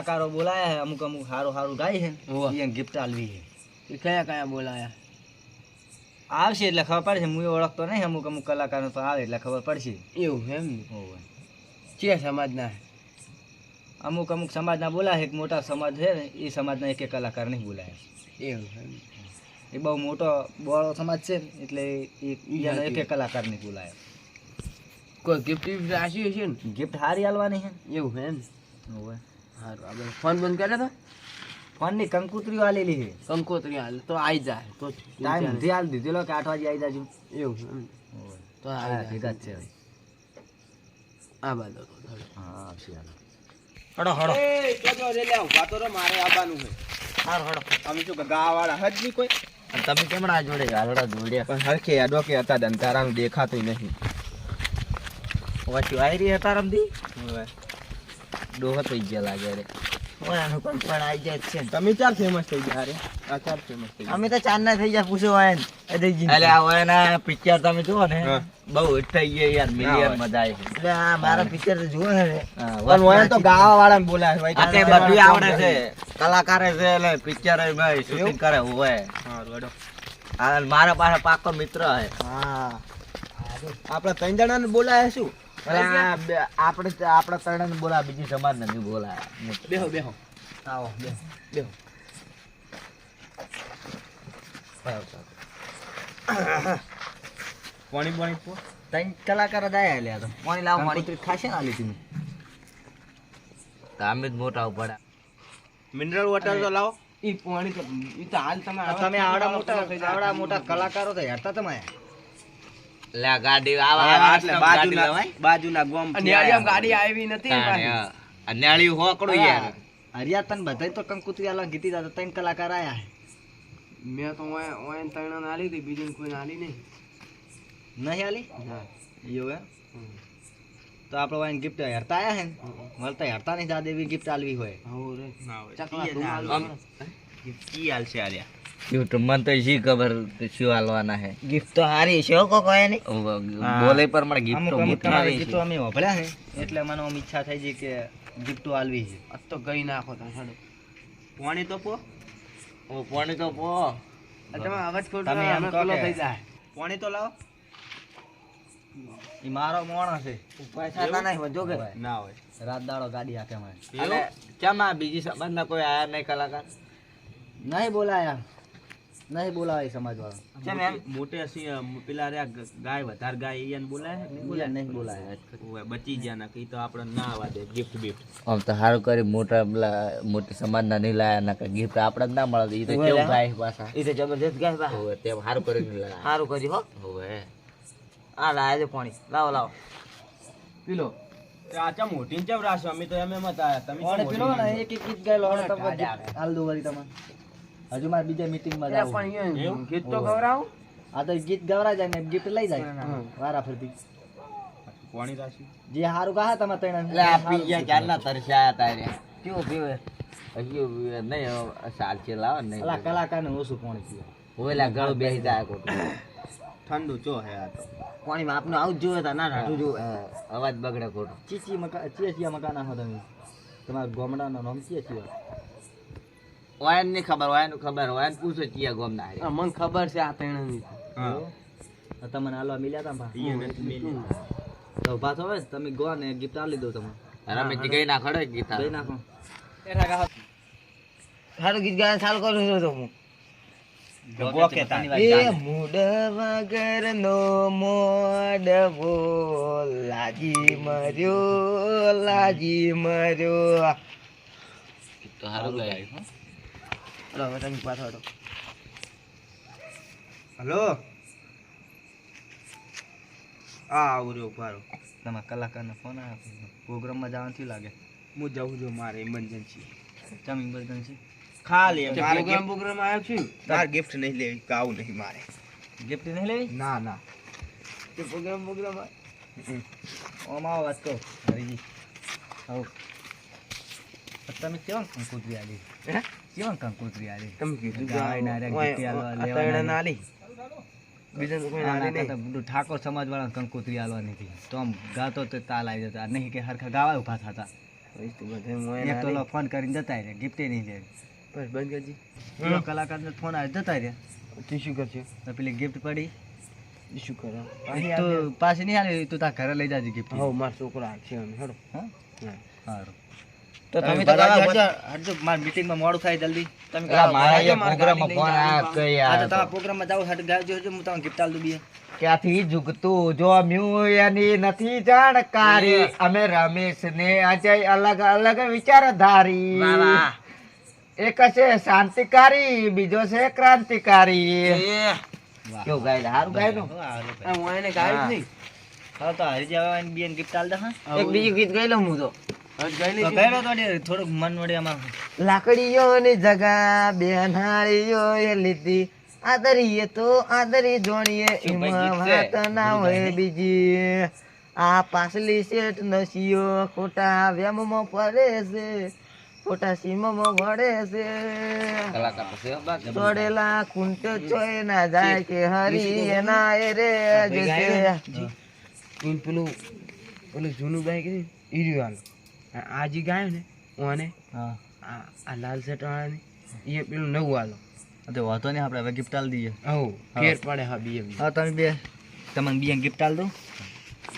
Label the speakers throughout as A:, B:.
A: કલાકારો બોલાયા છે અમુક અમુક સારું સારું ગાય છે
B: હોવે.
A: એને ગિફ્ટ આલવી છે
B: એ કયા કયા બોલાયા
A: આવશે એટલે ખબર પડશે હું એ ઓળખતો નહીં અમુક અમુક કલાકારો તો આવે એટલે ખબર પડશે.
B: એવું એમ ને?
A: હોવે.
B: છે સમાજના?
A: અમુક અમુક સમાજના બોલાય એક મોટા સમાજ છે ને એ સમાજના એક એક કલાકાર નહીં બોલાયા.
B: એવું એમ
A: એ બહુ મોટો બોળો સમાજ છે ને એટલે એ
B: ઈ
A: એનો એક
B: સાચી.
A: એક કલાકાર નહીં બોલાય.
B: કોઈ ગિફ્ટ વિફ્ટ રાખ્યું હશે ને?
A: ગિફ્ટ હારી આલવાની છે
B: એવું એમ?
A: ને હોવે.
B: સારું આપણે ફોન બંધ કરે તો?
A: ફોનની કંકુતરીઓ આલેલી છે
B: કંકોત્રી હાલ તો આવી જાય તો
A: ટાઈમ નથી હાલ દીધેલો કે આઠ વાગે આવી જાજો.
B: એવું તો
A: હા,
B: આવી
A: ભેગા
B: જાય
A: જ છે
B: આ બાજુ
A: હા આવશે હાલો.
C: હડો હડો.
B: એ લે ઊભા તો મારે આવવાનું છે.
C: હાર હડો.
B: અમે શું ગાવાળા વાળા હજ નહીં કોઈ?
C: અને તમે કેમણા જોડે ગાલડા જોડ્યા
B: પણ હરખે આડો કે હતા દંતારાનું દેખાતું નહીં.
C: વાંચી આવી રહી હતા રમતી? ડોહો થઈ ગયા લાગે રે. ઓયાનું પણ પણ આવી જાય છે.
B: તમે ચાર ફેમસ થઈ ગયા રે? આ ચાર ફેમસ થઈ
C: અમે તો ચાર ના થઈ ગયા પૂછો હોય ને. એટલે આ હોય પિક્ચર તમે જુઓ ને બહુ હિટ થઈ ગયા યાર મિલિયન મજા આવી એટલે આ મારા પિક્ચર જુઓ ને.
B: પણ ઓય તો ગાવા વાળા બોલાય ભાઈ.
C: આ તે બધું આવડે છે. કલાકારે છે એટલે પિક્ચર શૂટિંગ કરે હોય.
B: હા હેડો.
C: આ મારા પાસે પાકો મિત્ર હે.
B: હા. આપણે ત્રણ જણાને બોલાય શું?
C: આપણે આપણા ત્રણે બોલા બીજી સમાજ નથી બોલા
B: બેહો બેહો.
C: આવો બેહો.
B: બેહો. પાણી પાણી પો.
C: ત્રણ કલાકાર જ આયા લ્યા તો. પાણી લાવો
A: કંકોત્રી ખાશે ને આલી તમે
C: તો જ મોટા ઉપાડા.
B: મિનરલ વોટર તો લાવો. ઈ પાણી તો ઈ તો હાલ તમે
A: તમે આવડા મોટા આવડા મોટા કલાકારો તો હેરતા તમે.
C: લે ગાડી આવા
B: એટલે બાજુના બાજુના ગોમ ગાડી આવી નથી
C: તાણે, હા. આ નેળી હોકડું યાર.
A: હરિયા તને બધાય તો કંકુતરી આલવા ગીતી દાદા ત્રણ કલાકાર આયા
B: મેં તો ઓય ઓય તૈણા નાલી હતી બીજી કોઈ નાલી નહીં.
A: નહીં આલી?
B: ના
A: એવું એમ? તો આપણે વાઈન ગિફ્ટ હેરતા આયા હે ને? મળતા હેરતા નહીં દાદા ગિફ્ટ આલવી હોય.
C: ના હોય. કી હાલશે આર્યા યુટ્યુબમાં તો શી ખબર શું હાલવાના હે. ગિફ્ટ તો હારી છે કો કોઈ નહીં બોલે પર મને ગિફ્ટ તો
A: અમુક તમારા
C: મોટી
A: ગીતો અમે વભળ્યા છે. એટલે મને આમ ઈચ્છા થઈ છે કે ગિફ્ટો આલવી છે.
B: આજ તો ગઈ નાખો તા છોડો
C: પાણી તો પો. ઓ પાણી તો પો.
B: તમે અવાજ ખોટો
A: તમે એમ
B: અમે
A: કહો
B: પેલો
A: કે-
B: થઈ જાય.
A: પાણી તો લાવો. ઈ મારો મોણ છે.
C: પૈસા ના નહીં જો કે
B: ના હોય.
A: રાત દાડો ગાડી હાકે મારે
C: એટલે કેમ આ બીજી સમાજના કોઈ આયા નહીં કલાકાર?
A: નહીં બોલાયા નહીં બોલાવે એ સમાજ વાળા
C: કેમ એમ?
B: મોટે પેલા રે ગાય વધારે ગાય એને બોલાય
A: નહીં બોલાય?
B: બચી ગયા ના કઈ તો આપણે ના આવા દે ગિફ્ટ બિફ્ટ
C: આમ તો સારું કરી મોટા પેલા મોટી સમાજના નહીં લાયા ના કઈ ગિફ્ટ આપણે જ ના મળે એ તો કેવું ગાય પાછા?
A: એ તો જબરજસ્ત ગાય બા
C: હોવે તે સારું કરીને લાયા.
A: સારું કરી હો.
C: હોવે
A: આ લાયા છે પાણી. લાવો લાવો.
B: પીલો. આ મોટી ચમ રાશો અમે તો એમ એમ હતા તમે
A: પીલો ને એક એક ગીત ગાય લો તમે હાલ દો વળી તમે હજુ મારે બીજા મીટિંગમાં પણ
B: ગીત તો ગવરાવ.
A: આ તો ગીત ગવરા જાય ને ગિફ્ટ લઈ જાય. વારા ફરતી
B: કોણી રાશિ?
A: જે હારું કહા તમે તણે
C: એટલે આપી પી ગયા ક્યારના તરસ્યા તારે? કેવું પીવે? હજી પીવે નહીં સાલ છે લાવ ને
A: અલા કલાકાર ને ઓછું કોણ પીવે.
C: ઓલા લા ગળું બેસી જાય કોટ
B: ઠંડુ ચો હે આ તો.
A: કોણી આપનું આવું જ જોવે તા ના ઢાઢું
C: જો અવાજ બગડે કોટ
A: ચીચી મકા ચીયા ચીયા મકાન નાખો તમે. તમારા ગોમડાનો નામ ચીયા. ચીયા
C: ની ખબર વાયન ખબર વાયન પૂછો ચિયા ગોમ ના.
B: મને ખબર છે આ તૈણાની હા.
A: તમને હાલવા મિલ્યા તા ભા. તો પાછો હવે તમે ગો ને ગિફ્ટ આ લીધો તમે
C: રમેશજી ગઈ ના ખડે ગીતા
A: દઈ નાખો
C: સારું ગીત ગાવાનું ચાલુ કરું છું તો હું. વગર નો મોડવો લાજી મર્યો લાજી મર્યો. તો સારું ગાય. હલો હવે તમે ઊભા થયો
B: હલો? આ આવું રહ્યો ઉભારો
A: તમારા કલાકારનો ફોન આવ્યો પ્રોગ્રામમાં જવાનું થયું લાગે?
B: હું જવું છું મારે ઇમરજન્સી
A: ચમ ઇમરજન્સી
B: ખાલી મારે
A: program
B: પ્રોગ્રામ આવ્યો છું. તાર ગિફ્ટ નહીં લેવી ગાવું નહીં મારે.
A: ગિફ્ટ નહીં લેવી?
B: ના ના.
A: તે પ્રોગ્રામ પ્રોગ્રામ ઓમાં વાત કહો હરીજી. આવો. તમે કેવા કંકોત્રી આલી?
B: હે?
A: કેવા કંકોત્રી આલી?
B: તમે કીધું
A: ગાય ગીતી આલવા.
B: ના કોઈ ના નહીં.
A: ઠાકોર સમાજ વાળા કંકોત્રી આલવા નથી તો આમ ગાતો તો તાલ આવી જતા. નહીં કે હરખા ગાવા ઊભા થતા. એક તો ફોન કરીને જતા રહ્યા ગિફ્ટ નહીં લે
C: બસ બંધ કરજી
A: કલાકારને ફોન આવી જતા રહ્યા.
C: તું શું કરશે?
A: તો પેલી ગિફ્ટ પડી.
C: શું કરો?
A: તો પાછી નહીં આવે તું તારા ઘરે લઈ જાજે ગિફ્ટ
C: હો મારો છોકરા છે અમે હેડો.
A: હા?
C: હા.
A: સારું
C: તો
A: તમે
C: તમે
A: તો
C: તો
A: હટજો,
C: બધા.
A: હટજો, મોડું થાય જલ્દી. તમે
C: મારા
A: હટજો,
C: એક
A: મારા
C: પ્રોગ્રામમાં
A: ગાડી લઈને
C: ફોન
A: જાઓ.
C: કઈ
A: હા, તો. તમારા
C: તો.
A: પ્રોગ્રામમાં જાઓ હટ ગાજો હટજો, હું તમને ગિફ્ટ આલ દઉં બે
C: ક્યાંથી ઝૂકતું? જો મ્યુ એની નથી જાણકારી. અમે રમેશ ને અજય અલગ અલગ વિચારધારી. એક છે શાંતિકારી બીજો છે ક્રાંતિકારી. કેવું ગાય સારું ગાયનું.
A: હા તો હરી જવા બેન ગિફ્ટ આલ દે હા.
C: એક બીજું ગીત ગાઈ લઉં હું તો.
A: તો ને,
C: જગા બેનાળીઓ એ લીધી. આદરીએ તો આદરી જોણીએ એમાં વાત ના હોય બીજી. આ પાછલી શેઠ નસીઓ ખોટા વેમમાં પડે છે. ખોટા સીમમાં વળે છે. તોડેલા કુંટ ચોય ના જાય કે હરી એના એ રે પેલું પેલું જૂનું ગાય કે ઈર્યું આ જે ગાય ને ઓને આ લાલ શર્ટ વાળાને એ પેલું નવું આલો.
A: તો વાંધો નહીં આપણે હવે ગિફ્ટ આલ દઈએ.
C: હો. ફેર પડે હા બીએ
A: હા તમે બે તમને બેન ગિફ્ટ આલ દઉં.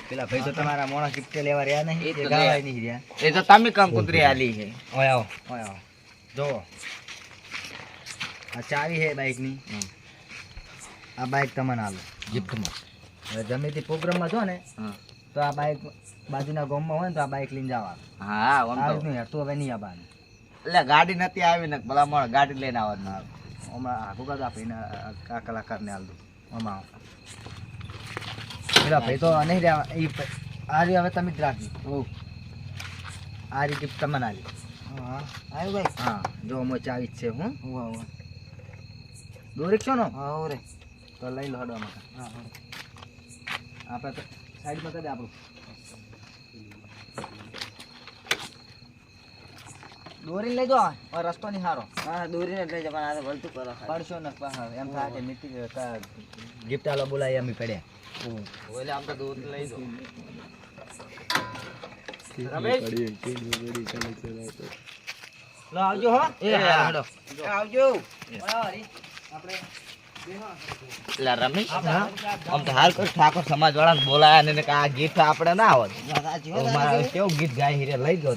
A: પેલા ભાઈ તો તમારા મોણા ગિફ્ટ લેવા રહ્યા નહીં
C: એ તો
A: ગાવાય નહીં રહ્યા.
C: એ તો તમે કંકુતરી આલી છે.
A: ઓય આવો ઓય આવો. જો. આ ચાવી છે બાઇકની આ બાઇક તમને આલો.
C: ગિફ્ટમાં
A: હવે ગમે તે પ્રોગ્રામમાં જો ને તો આ બાઇક બાજુના ગામમાં હોય ને તો આ બાઇક લઈને જવાનું.
C: હા આમ તો.
A: રીતનું હેઠું હવે નહીં આવવાનું
C: એટલે ગાડી નથી આવી ને ભલા માણસ ગાડી લઈને આવવાનું આવે
A: હમણાં આખું કાઢો આપીને આ કલાકારને આલ દઉં. પેલા ભાઈ તો નહીં રહ્યા આ રહ્યું હવે તમે જ રાખજો. આ રીતે તમને આલી
C: હા આવ્યું ભાઈ?
A: હા જો અમે ચાવી જ છે હું. દોરીક છો ને
C: હા રે.
A: તો લઈ લો હડવા માટે.
C: હા હા.
A: આપણે તો સાઈડમાં કરી આપણું દોરી લઈ જાઓ રસ્તો નહીં સારો
C: હા દોરીને લેજો પણ આ વળતું કરો
A: પડશો ને એમ થાય કે મીટિંગ ગિફ્ટ આલો બોલાય અમે પડ્યા
C: ઓલે આમ તો દોરી લઈ દો
A: આવજો હો.
C: એ હેડો.
A: આવજો.
C: એટલે રમેશ? આમ તો હાલ કોઈ ઠાકોર સમાજ વાળા બોલાયા ને કે આ ગીત આપણે ના આવત કેવું ગીત ગાય હીરે લઈ ગયો